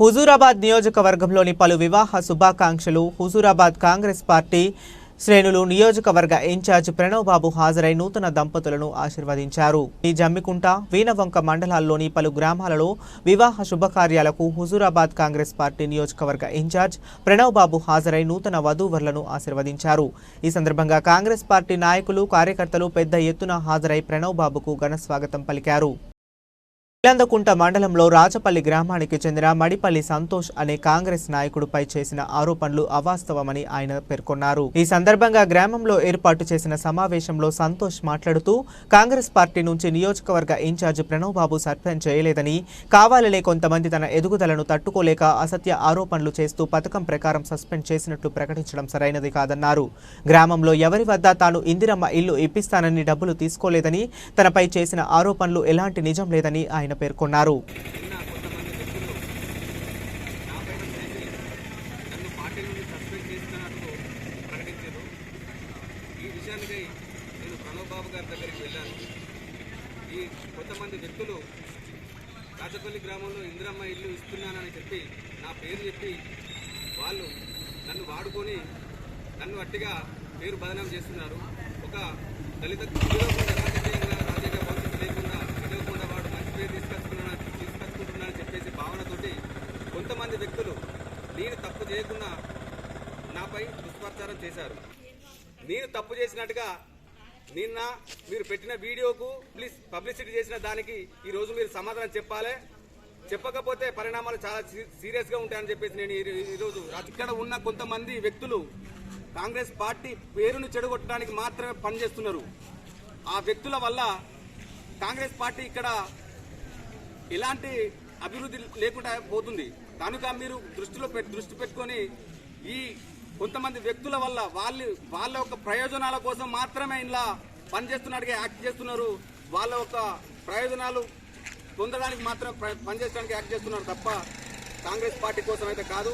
హుజూరాబాద్ నియోజకవర్గంలోని పలు వివాహ శుభాకాంక్షలు. హుజూరాబాద్ కాంగ్రెస్ పార్టీ శ్రేణులు నియోజకవర్గ ఇన్ఛార్జ్ ప్రణవ్ బాబు హాజరై నూతన దంపతులను ఆశీర్వదించారు. ఈ జమ్మికుంట వీణవంక మండలాల్లోని పలు గ్రామాలలో వివాహ శుభకార్యాలకు హుజూరాబాద్ కాంగ్రెస్ పార్టీ నియోజకవర్గ ఇన్ఛార్జ్ ప్రణవ్ బాబు హాజరై నూతన వధూవరులను ఆశీర్వదించారు. ఈ సందర్భంగా కాంగ్రెస్ పార్టీ నాయకులు కార్యకర్తలు పెద్ద ఎత్తున హాజరై ప్రణవ్ బాబుకు ఘన స్వాగతం పలికారు. ఇలందకుంట మండలంలో రాజపల్లి గ్రామానికి చెందిన మడిపల్లి సంతోష్ అనే కాంగ్రెస్ నాయకుడిపై చేసిన ఆరోపణలు అవాస్తవమని ఆయన పేర్కొన్నారు. ఈ సందర్భంగా గ్రామంలో ఏర్పాటు చేసిన సమావేశంలో సంతోష్ మాట్లాడుతూ కాంగ్రెస్ పార్టీ నుంచి నియోజకవర్గ ఇన్ఛార్జ్ ప్రణవ్ బాబు సస్పెండ్ చేయలేదని కావాలనే కొంతమంది తన ఎదుగుదలను తట్టుకోలేక అసత్య ఆరోపణలు చేస్తూ పథకం ప్రకారం సస్పెండ్ చేసినట్లు ప్రకటించడం సరైనది కాదన్నారు. గ్రామంలో ఎవరి వద్ద తాను ఇందిరమ్మ ఇల్లు ఇప్పిస్తానని డబ్బులు తీసుకోలేదని తనపై చేసిన ఆరోపణలు ఎలాంటి నిజం లేదని ఆయన పేర్కొన్నారు నిన్న కొంతమంది వ్యక్తులు నాపైన చేసి నన్ను పార్టీ నుండి సస్పెండ్ చేస్తున్నట్టు ప్రకటించారు ఈ విషయానికై నేను ప్రణవ్ బాబు గారి దగ్గరికి వెళ్ళాను ఈ కొంతమంది వ్యక్తులు రాజపల్లి గ్రామంలో ఇందిరమ్మ ఇల్లు ఇస్తున్నానని చెప్పి నా పేరు చెప్పి వాళ్ళు నన్ను వాడుకొని నన్ను అట్టిగా పేరు బదనాం చేస్తున్నారు ఒక దళిత నేను తప్పు చేయకుండా నాపై దుష్ప్రచారం చేశారు. నేను తప్పు చేసినట్టుగా నిన్న మీరు పెట్టిన వీడియోకు ప్లీజ్ పబ్లిసిటీ చేసిన దానికి ఈ రోజు మీరు సమాధానం చెప్పాలి. చెప్పకపోతే పరిణామాలు చాలా సీరియస్గా సీరియస్గా ఉంటాయని చెప్పేసి నేను ఈ- ఈరోజు ఇక్కడ ఉన్న కొంతమంది వ్యక్తులు కాంగ్రెస్ పార్టీ పేరును చెడగొట్టడానికి మాత్రమే పనిచేస్తున్నారు. ఆ వ్యక్తుల వల్ల కాంగ్రెస్ పార్టీ ఇక్కడ ఎలాంటి అభివృద్ధి లేకుండా పోతుంది. కనుక మీరు దృష్టిలో దృష్టి పెట్టుకొని ఈ కొంతమంది వ్యక్తుల వల్ల వాళ్ళు వాళ్ళ యొక్క ప్రయోజనాల కోసం మాత్రమే ఇలా పనిచేస్తున్నట్టుగా యాక్ట్ చేస్తున్నారు. వాళ్ళ యొక్క ప్రయోజనాలు పొందడానికి మాత్రం పనిచేయడానికి యాక్ట్ చేస్తున్నారు తప్ప కాంగ్రెస్ పార్టీ కోసం అయితే కాదు.